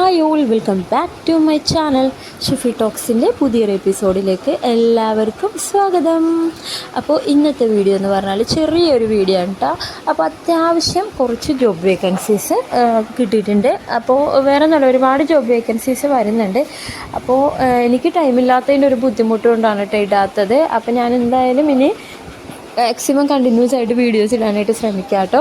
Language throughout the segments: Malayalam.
Hi all welcome back to my channel Shifi ടോക്സിന്റെ പുതിയൊരു എപ്പിസോഡിലേക്ക് എല്ലാവർക്കും സ്വാഗതം. അപ്പോൾ ഇന്നത്തെ വീഡിയോ എന്ന് പറഞ്ഞാൽ ചെറിയൊരു വീഡിയോ ആണ് കേട്ടോ അപ്പോൾ അത്യാവശ്യം കുറച്ച് ജോബ് വേക്കൻസീസ് കിട്ടിയിട്ടുണ്ട്. അപ്പോൾ വേറെ നല്ല ഒരുപാട് ജോബ് വേക്കൻസീസ് വരുന്നുണ്ട്. അപ്പോൾ എനിക്ക് ടൈമില്ലാത്തതിന്റെ ഒരു ബുദ്ധിമുട്ട് കൊണ്ടാണ് കേട്ടോ ഇടാത്തത്. അപ്പോൾ ഞാൻ എന്തായാലും ഇനി മാക്സിമം കണ്ടിന്യൂസ് ആയിട്ട് വീഡിയോസ് ഇടാനായിട്ട് ശ്രമിക്കാം കേട്ടോ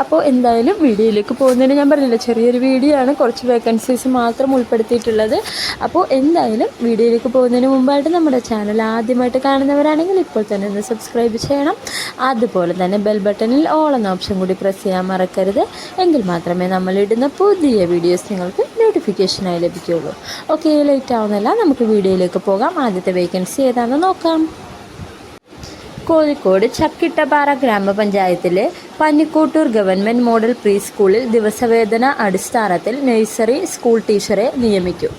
അപ്പോൾ എന്തായാലും വീഡിയോയിലേക്ക് പോകുന്നതിന് ഞാൻ പറഞ്ഞില്ല ചെറിയൊരു വീഡിയോ ആണ്. കുറച്ച് വേക്കൻസീസ് മാത്രം ഉൾപ്പെടുത്തിയിട്ടുള്ളത്. അപ്പോൾ എന്തായാലും വീഡിയോയിലേക്ക് പോകുന്നതിന് മുമ്പായിട്ട് നമ്മുടെ ചാനൽ ആദ്യമായിട്ട് കാണുന്നവരാണെങ്കിൽ ഇപ്പോൾ തന്നെ ഒന്ന് സബ്സ്ക്രൈബ് ചെയ്യണം. അതുപോലെ തന്നെ ബെൽ ബട്ടണിൽ ഓൾ എന്ന ഓപ്ഷൻ കൂടി പ്രസ് ചെയ്യാൻ മറക്കരുത്. എങ്കിൽ മാത്രമേ നമ്മളിടുന്ന പുതിയ വീഡിയോസ് നിങ്ങൾക്ക് നോട്ടിഫിക്കേഷനായി ലഭിക്കുകയുള്ളൂ. ഓക്കെ ലേറ്റ് ആവുന്നില്ല നമുക്ക് വീഡിയോയിലേക്ക് പോകാം. ആദ്യത്തെ വേക്കൻസി ഏതാണെന്ന് നോക്കാം. കോഴിക്കോട് ചക്കിട്ടപ്പാറ ഗ്രാമപഞ്ചായത്തിലെ പന്നിക്കോട്ടൂർ ഗവൺമെന്റ് മോഡൽ പ്രീ സ്കൂളിൽ ദിവസവേതന അടിസ്ഥാനത്തിൽ നഴ്സറി സ്കൂൾ ടീച്ചറെ നിയമിക്കും.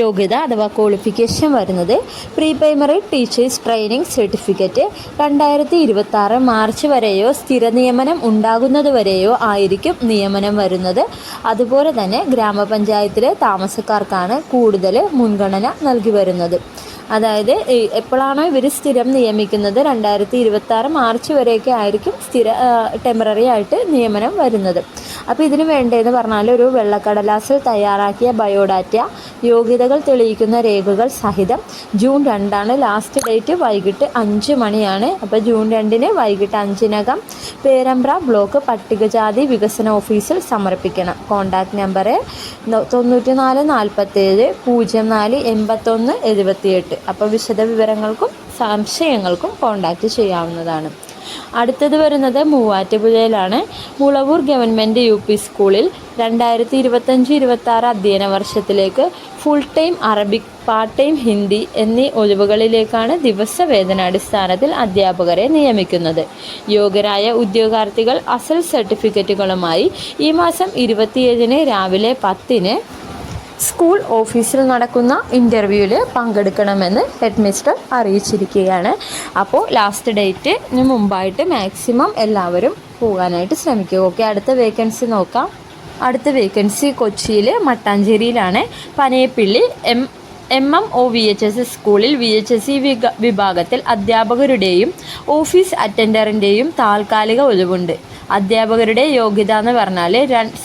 യോഗ്യത അഥവാ ക്വാളിഫിക്കേഷൻ വരുന്നത് pre primary teachers training certificate രണ്ടായിരത്തി ഇരുപത്തി ആറ് മാർച്ച് വരെയോ സ്ഥിര നിയമനം ഉണ്ടാകുന്നത് വരെയോ ആയിരിക്കും നിയമനം വരുന്നത്. അതുപോലെ തന്നെ ഗ്രാമപഞ്ചായത്തിലെ താമസക്കാർക്കാണ് കൂടുതൽ മുൻഗണന നൽകി വരുന്നത്. അതായത് എപ്പോഴാണോ ഇവർ സ്ഥിരം നിയമിക്കുന്നത് രണ്ടായിരത്തി ഇരുപത്തി മാർച്ച് വരെയൊക്കെ ആയിരിക്കും സ്ഥിര ടെമ്പററി ആയിട്ട് നിയമനം വരുന്നത്. അപ്പോൾ ഇതിന് വേണ്ടതെന്ന് പറഞ്ഞാൽ ഒരു വെള്ളക്കടലാസിൽ തയ്യാറാക്കിയ ബയോഡാറ്റ യോഗ്യതകൾ തെളിയിക്കുന്ന രേഖകൾ സഹിതം ജൂൺ രണ്ടാണ് ലാസ്റ്റ് ഡേറ്റ് വൈകിട്ട് അഞ്ച് മണിയാണ്. അപ്പോൾ ജൂൺ രണ്ടിന് വൈകിട്ട് അഞ്ചിനകം പേരമ്പ്ര ബ്ലോക്ക് പട്ടികജാതി വികസന ഓഫീസിൽ സമർപ്പിക്കണം. കോൺടാക്ട് നമ്പർ തൊണ്ണൂറ്റി നാല് നാൽപ്പത്തേഴ് പൂജ്യം നാല് എൺപത്തൊന്ന് എഴുപത്തിയെട്ട്. അപ്പോൾ വിശദവിവരങ്ങൾക്കും സംശയങ്ങൾക്കും കോൺടാക്റ്റ് ചെയ്യാവുന്നതാണ്. അടുത്തത് വരുന്നത് മൂവാറ്റുപുഴയിലാണ്. മുളവൂർ ഗവൺമെന്റ് യു പി സ്കൂളിൽ രണ്ടായിരത്തി ഇരുപത്തഞ്ച് ഇരുപത്തി ആറ് അധ്യയന വർഷത്തിലേക്ക് full time Arabic part time Hindi എന്നീ ഒഴിവുകളിലേക്കാണ് ദിവസ വേതനാടിസ്ഥാനത്തിൽ അധ്യാപകരെ നിയമിക്കുന്നത്. യോഗ്യരായ ഉദ്യോഗാർത്ഥികൾ അസൽ സർട്ടിഫിക്കറ്റുകളുമായി ഈ മാസം ഇരുപത്തിയേഴിന് രാവിലെ പത്തിന് സ്കൂൾ ഓഫീസിൽ നടക്കുന്ന ഇന്റർവ്യൂവിൽ പങ്കെടുക്കണമെന്ന് ഹെഡ് മിസ്റ്റർ അറിയിച്ചിരിക്കുകയാണ് അപ്പോൾ ലാസ്റ്റ് ഡേറ്റിന് മുമ്പായിട്ട് മാക്സിമം എല്ലാവരും പോകാനായിട്ട് ശ്രമിക്കുക. ഓക്കെ അടുത്ത വേക്കൻസി നോക്കാം. അടുത്ത വേക്കൻസി കൊച്ചിയിൽ മട്ടാഞ്ചേരിയിലാണ്. Panayappilly M M M O V H S സ്കൂളിൽ വി എച്ച് എസ് സി വിഭാഗത്തിൽ അധ്യാപകരുടെയും ഓഫീസ് അറ്റൻഡറിന്റെയും താൽക്കാലിക ഒഴിവുണ്ട്. അധ്യാപകരുടെ യോഗ്യത എന്ന് പറഞ്ഞാൽ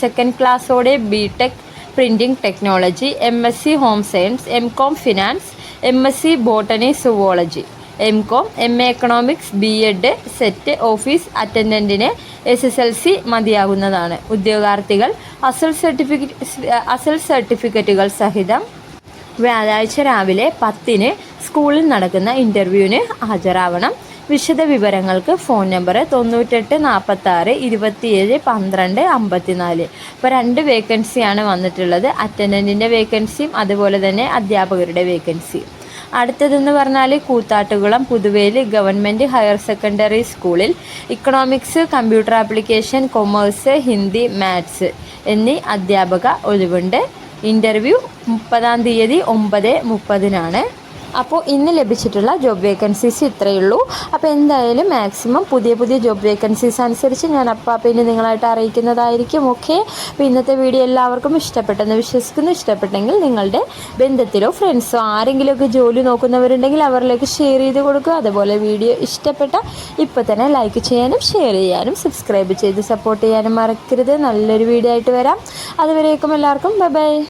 second ക്ലാസ്സോടെ B tech printing technology M S C home science M com finance M S C botany zoology M com M A economics B ed SET office അറ്റൻഡന്റിന് S S L C മതിയാകുന്നതാണ്. ഉദ്യോഗാർത്ഥികൾ അസൽ സർട്ടിഫിക്കറ്റ് അസൽ സർട്ടിഫിക്കറ്റുകൾ സഹിതം വ്യാഴാഴ്ച രാവിലെ പത്തിന് സ്കൂളിൽ നടക്കുന്ന ഇന്റർവ്യൂവിന് ഹാജരാവണം. വിശദ വിവരങ്ങൾക്ക് ഫോൺ നമ്പർ തൊണ്ണൂറ്റെട്ട് നാൽപ്പത്താറ് ഇരുപത്തിയേഴ് പന്ത്രണ്ട് അമ്പത്തിനാല്. ഇപ്പോൾ രണ്ട് വേക്കൻസിയാണ് വന്നിട്ടുള്ളത്. അറ്റൻഡന്റിന്റെ വേക്കൻസിയും അതുപോലെ തന്നെ അധ്യാപകരുടെ വേക്കൻസിയും അടുത്തതെന്ന് പറഞ്ഞാൽ Koothattukulam Puthuveli government higher secondary സ്കൂളിൽ economics computer application commerce Hindi maths എന്നീ അധ്യാപക ഒഴിവുണ്ട്. ഇന്റർവ്യൂ മുപ്പതാം തീയതി ഒമ്പത് മുപ്പതിനാണ്. അപ്പോൾ ഇന്ന് ലഭിച്ചിട്ടുള്ള ജോബ് വേക്കൻസീസ് ഇത്രയേ ഉള്ളൂ. അപ്പോൾ എന്തായാലും മാക്സിമം പുതിയ പുതിയ ജോബ് വേക്കൻസീസ് അനുസരിച്ച് ഞാൻ അപ്പാപ്പിന് നിങ്ങളായിട്ട് അറിയിക്കുന്നതായിരിക്കും ഓക്കെ അപ്പോൾ ഇന്നത്തെ വീഡിയോ എല്ലാവർക്കും ഇഷ്ടപ്പെട്ടെന്ന് വിശ്വസിക്കുന്നു. ഇഷ്ടപ്പെട്ടെങ്കിൽ നിങ്ങളുടെ ബന്ധത്തിലോ ഫ്രണ്ട്സോ ആരെങ്കിലുമൊക്കെ ജോലി നോക്കുന്നവരുണ്ടെങ്കിൽ അവരിലേക്ക് ഷെയർ ചെയ്ത് കൊടുക്കുക. അതുപോലെ വീഡിയോ ഇഷ്ടപ്പെട്ട ഇപ്പോൾ തന്നെ ലൈക്ക് ചെയ്യാനും ഷെയർ ചെയ്യാനും സബ്സ്ക്രൈബ് ചെയ്ത് സപ്പോർട്ട് ചെയ്യാനും മറക്കരുത്. നല്ലൊരു വീഡിയോ ആയിട്ട് വരാം. അതുവരേക്കും എല്ലാവർക്കും ബൈ ബൈ